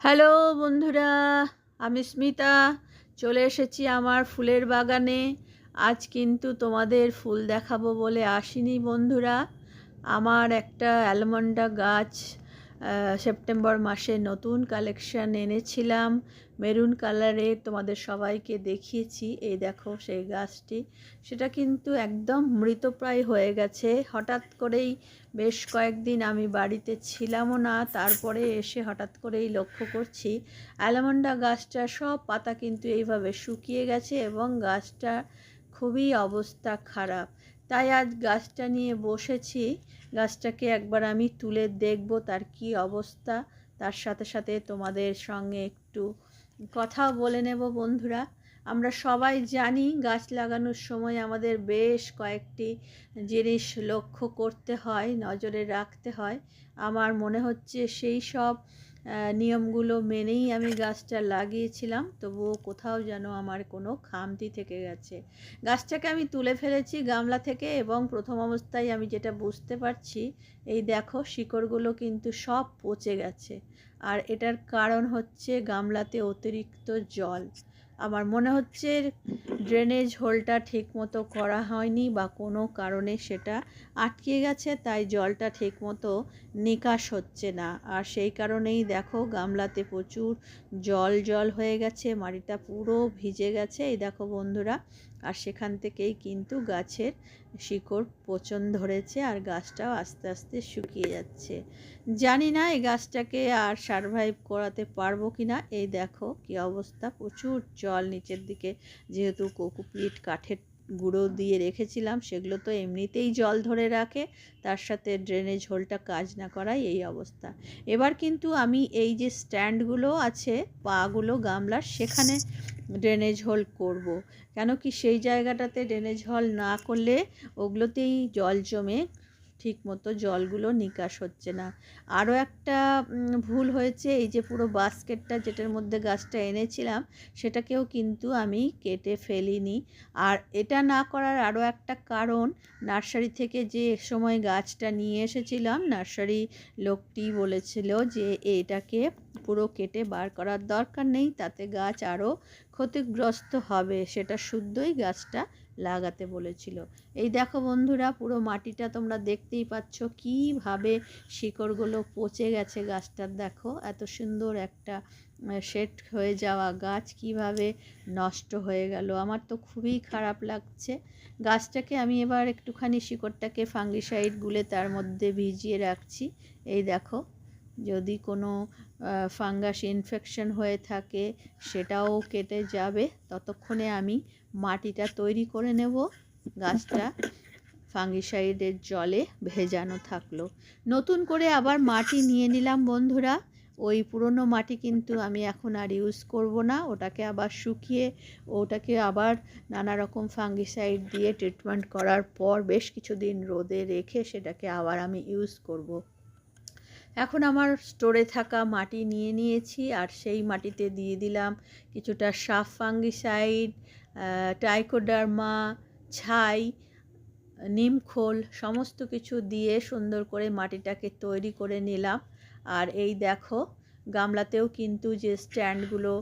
Hello বন্ধুরা, আমি স্মিতা। চলে এসেছি আমার ফুলের বাগানে। আজ কিন্তু তোমাদের ফুল দেখাবো বলে আসিনি বন্ধুরা। আমার একটা অ্যালমন্ডা গাছ সেপ্টেম্বর মাসে নতুন কালেকশান এনেছিলাম। মেরুন কালারে তোমাদের সবাইকে দেখিয়েছি। এই দেখো সেই গাছটি। সেটা কিন্তু একদম মৃতপ্রায় হয়ে গেছে। হঠাৎ করেই বেশ কয়েকদিন আমি বাড়িতে ছিলামও না, তারপরে এসে হঠাৎ করেই লক্ষ্য করছি, অ্যালামন্ডা গাছটা সব পাতা কিন্তু এইভাবে শুকিয়ে গেছে এবং গাছটা খুবই অবস্থা খারাপ। তাই আজ গাছটা নিয়ে বসেছি। গাছটাকে একবার আমি তুলে দেখব তার কি অবস্থা। তার সাথে সাথে তোমাদের সঙ্গে একটু কথাও বলে নেব বন্ধুরা। আমরা সবাই জানি গাছ লাগানোর সময় আমাদের বেশ কয়েকটি জিনিস লক্ষ্য করতে হয়, নজরে রাখতে হয়। আমার মনে হচ্ছে সেই সব নিয়মগুলো মেনেই আমি গাছটা লাগিয়েছিলাম, তবুও কোথাও যেন আমার কোনো খামতি থেকে গেছে। গাছটাকে আমি তুলে ফেলেছি গামলা থেকে এবং প্রথম অবস্থায় আমি যেটা বুঝতে পারছি, এই দেখো শিকড়গুলো কিন্তু সব পচে গেছে। আর এটার কারণ হচ্ছে গামলাতে অতিরিক্ত জল। আমার মনে হচ্ছে ড্রেনেজ হোলটা ঠিকমতো করা হয়নি বা কোনো কারণে সেটা আটকে গেছে, তাই জলটা ঠিকমতো নিকাশ হচ্ছে না। আর সেই কারণেই দেখো গামলাতে প্রচুর জল জল হয়ে গেছে, মাটিটা পুরো ভিজে গেছে। এই দেখো বন্ধুরা, আর সেখান থেকেই কিন্তু গাছের শিকড় পচন ধরেছে আর গাছটাও আস্তে আস্তে শুকিয়ে যাচ্ছে। জানি না এই গাছটাকে আর সারভাইভ করাতে পারব কি না এই দেখো কি অবস্থা, প্রচুর জল নিচের দিকে, যেহেতু কোকোপিট কাঠের গুঁড়ো দিয়ে রেখেছিলাম, সেগুলো তো এমনিতেই জল ধরে রাখে, তার সাথে ড্রেনেজ হোলটা কাজ না করাই এই অবস্থা এবার কিন্তু আমি এই যে স্ট্যান্ডগুলো আছে, পাগুলো গামলার, সেখানে ড্রেনেজ হোল করব। কেন কি সেই জায়গাটাতে ড্রেনেজ হল না করলে ওগুলোতেই জল জমে ঠিক মতো জলগুলো নিকাশ হচ্ছে না। আরও একটা ভুল হয়েছে, এই যে পুরো বাস্কেটটা যেটার মধ্যে গাছটা এনেছিলাম, সেটাকেও কিন্তু আমি কেটে ফেলিনি। আর এটা না করার আরও একটা কারণ, নার্সারি থেকে যে সময় গাছটা নিয়ে এসেছিলাম, নার্সারি লোকটি বলেছিল যে এটাকে পুরো কেটে বার করার দরকার নেই, তাতে গাছ আরও ক্ষতিগ্রস্ত হবে, সেটা শুদ্ধই গাছটা লাগাতে বলেছিল। এই দেখো বন্ধুরা, পুরো মাটিটা তোমরা দেখতেই পাচ্ছ কীভাবে শিকড়গুলো পচে গেছে গাছটার। দেখো, এত সুন্দর একটা সেট হয়ে যাওয়া গাছ, কীভাবে নষ্ট হয়ে গেল। আমার তো খুবই খারাপ লাগছে। গাছটাকে আমি এবার একটুখানি শিকড়টাকে ফাঙ্গিসাইড গুলে তার মধ্যে ভিজিয়ে রাখছি। এই দেখো যদি কোনো ফাঙ্গাস ইনফেকশন হয়ে থাকে, সেটাও কেটে যাবে। ততক্ষণে আমি মাটিটা তৈরি করে নেব, গাছটা ফাঙ্গিসাইডের জলে ভেজানো থাকল। নতুন করে আবার মাটি নিয়ে নিলাম বন্ধুরা। ওই পুরনো মাটি কিন্তু আমি এখন আর ইউজ করব না। ওটাকে আবার শুকিয়ে, ওটাকে আবার নানা রকম ফাঙ্গিসাইড দিয়ে ট্রিটমেন্ট করার পর বেশ কিছুদিন রোদে রেখে সেটাকে আবার আমি ইউজ করব। এখন আমার স্টোরে থাকা মাটি নিয়ে নিয়েছি আর সেই মাটিতে দিয়ে দিলাম কিছুটা সাফ ফাঙ্গিসাইড টাইকোডার্মা ছাই নিমখোল সমস্ত কিছু দিয়ে সুন্দর করে মাটিটাকে তৈরি করে নিলাম। আর এই দেখো গামলাতেও কিন্তু যে স্ট্যান্ডগুলো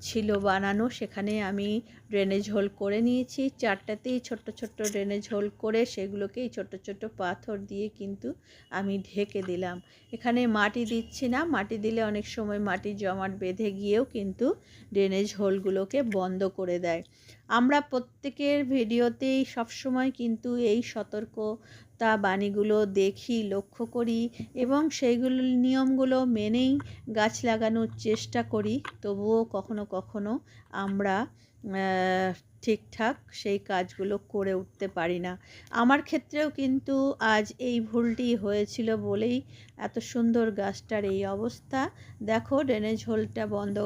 ছিল বানানো, সেখানে আমি ড্রেনেজ হোল করে নিয়েছি। চারটাতেই ছোট্ট ছোট্ট ড্রেনেজ হোল করে সেগুলোকেই ছোট্ট ছোট্ট পাথর দিয়ে কিন্তু আমি ঢেকে দিলাম। এখানে মাটি দিচ্ছি না, মাটি দিলে অনেক সময় মাটি জমাট বেঁধে গিয়েও কিন্তু ড্রেনেজ হোলগুলোকে বন্ধ করে দেয়। আমরা প্রত্যেকের ভিডিওতেই সবসময় কিন্তু এই সতর্কতা বাণীগুলো দেখি, লক্ষ্য করি এবং সেইগুলো, নিয়মগুলো মেনেই গাছ লাগানোর চেষ্টা করি। তবুও কখনো কখনো আমরা ঠিকঠাক সেই কাজগুলো করে উঠতে পারি না। আমার ক্ষেত্রেও কিন্তু আজ এই ভুলটি হয়েছিল বলেই এত সুন্দর গাছটার এই অবস্থা। দেখো ড্রেনেজ হোলটা বন্ধ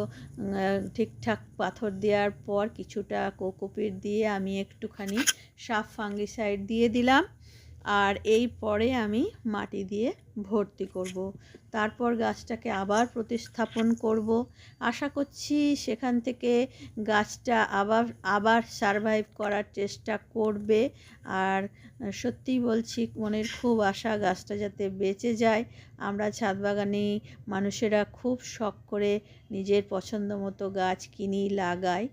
ঠিকঠাক পাথর দেওয়ার পর কিছুটা কোকোপিট দিয়ে আমি একটুখানি সাফ ফাঙ্গিসাইড দিয়ে দিলাম। আর এই পরে আমি মাটি দিয়ে ভর্তি করব। তারপর গাছটাকে আবার প্রতিস্থাপন করব। আশা করছি সেখান থেকে গাছটা আবার আবার সারভাইভ করার চেষ্টা করবে। আর সত্যিই বলছি, মনের খুব আশা গাছটা যাতে বেঁচে যায়। আমরা ছাদ বাগানে মানুষেরা খুব শখ করে নিজের পছন্দ মতো গাছ কিনি, লাগাই।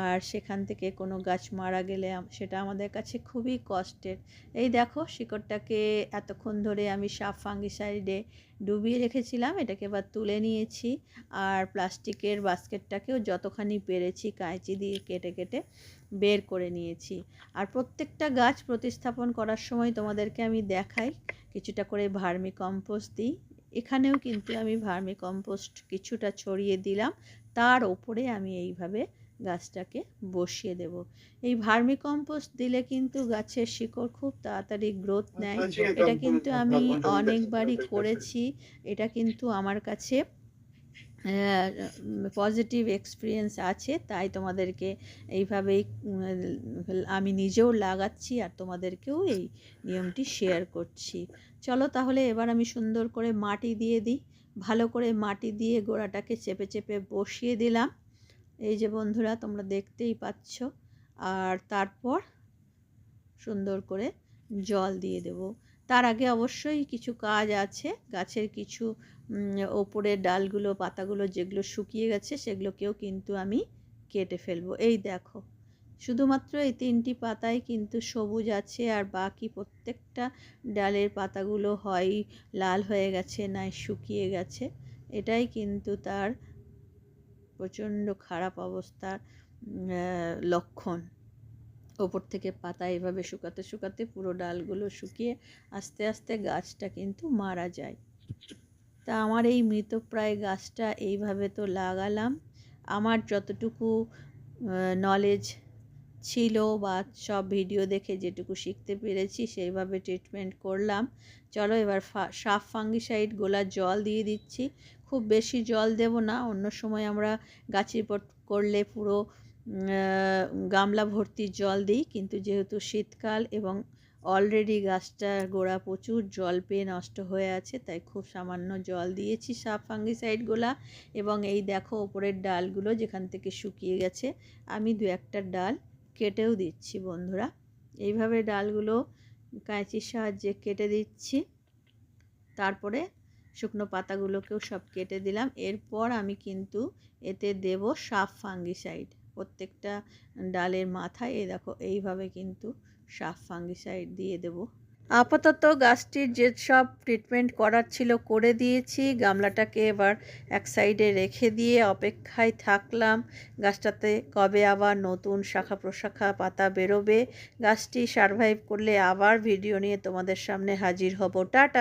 আর সেখান থেকে কোনো গাছ মারা গেলে সেটা আমাদের কাছে খুবই কষ্টের। এই দেখো শিকড়টাকে এতক্ষণ ধরে আমি সাপ ফাঙ্গিসাইডে ডুবিয়ে রেখেছিলাম, এটাকে এবার তুলে নিয়েছি আর প্লাস্টিকের বাস্কেটটাকেও যতখানি পেরেছি কাঁচি দিয়ে কেটে কেটে বের করে নিয়েছি। আর প্রত্যেকটা গাছ প্রতিস্থাপন করার সময় তোমাদেরকে আমি দেখাই, কিছুটা করে ভার্মি কম্পোস্ট দিই। এখানেও কিন্তু আমি ভার্মি কম্পোস্ট কিছুটা ছড়িয়ে দিলাম, তার ওপরে আমি এইভাবে গাছটাকে বসিয়ে দেব। এই ভার্মি কম্পোস্ট দিলে কিন্তু গাছের শিকড় খুব তাড়াতাড়ি গ্রোথ নেয়। এটা কিন্তু আমি অনেকবারই করেছি। এটা কিন্তু আমার কাছে পজিটিভ এক্সপিরিয়েন্স আছে তাই তোমাদেরকে এইভাবেই আমি নিজেও লাগাচ্ছি আর তোমাদেরকেও এই নিয়মটি শেয়ার করছি। চলো তাহলে এবার আমি সুন্দর করে মাটি দিয়ে দিই। ভালো করে মাটি দিয়ে গোড়াটাকে চেপে চেপে বসিয়ে দিলাম। এই যে বন্ধুরা, তোমরা দেখতেই পাচ্ছ। আর তারপর সুন্দর করে জল দিয়ে দেব। তার আগে অবশ্যই কিছু কাজ আছে। গাছের কিছু ওপরের ডালগুলো, পাতাগুলো যেগুলো শুকিয়ে গেছে, সেগুলোকেও কিন্তু আমি কেটে ফেলব। এই দেখো, শুধুমাত্র এই তিনটি পাতায় কিন্তু সবুজ আছে, আর বাকি প্রত্যেকটা ডালের পাতাগুলো হয়, লাল হয়ে গেছে, নাই শুকিয়ে গেছে। এটাই কিন্তু তার প্রচণ্ড খারাপ অবস্থার লক্ষণ। ওপর থেকে পাতা এভাবে শুকাতে শুকাতে পুরো ডালগুলো শুকিয়ে আস্তে আস্তে গাছটা কিন্তু মারা যায়। তা আমার এই মৃতপ্রায় গাছটা এইভাবে তো লাগালাম। আমার যতটুকু নলেজ ছিল বা সব ভিডিও দেখে যেটুকু শিখতে পেরেছি সেইভাবে ট্রিটমেন্ট করলাম। চলো এবার সাফ ফাঙ্গিসাইড গোলার জল দিয়ে দিচ্ছি। খুব বেশি জল দেব না, অন্য সময় আমরা গাছের পট করলে পুরো গামলা ভর্তি জল দিই। কিন্তু যেহেতু শীতকাল এবং অলরেডি গাছটার গোড়া প্রচুর জল পেয়ে নষ্ট হয়ে আছে, তাই খুব সামান্য জল দিয়েছি সাপ ফাঙ্গিসাইডগুলা এবং এই দেখো ওপরের ডালগুলো যেখান থেকে শুকিয়ে গেছে, আমি দু একটা ডাল কেটেও দিচ্ছি বন্ধুরা। এইভাবে ডালগুলো কাঁচির সাহায্যে কেটে দিচ্ছি। তারপরে শুকনো পাতাগুলোকেও সব কেটে দিলাম। এরপর আমি কিন্তু এতে দেব সাফ ফাঙ্গিসাইড। প্রত্যেকটা ডালের মাথায় এ দেখো, এইভাবে কিন্তু সাফ ফাঙ্গিসাইড দিয়ে দেব। আপাতত গাছটির যেসব ট্রিটমেন্ট করার ছিল করে দিয়েছি। গামলাটাকে এবার এক সাইডে রেখে দিয়ে অপেক্ষায় থাকলাম। গাছটাতে কবে আবার নতুন শাখা প্রশাখা পাতা বেরোবে? গাছটি সারভাইভ করলে আবার ভিডিও নিয়ে তোমাদের সামনে হাজির হব। টাটা!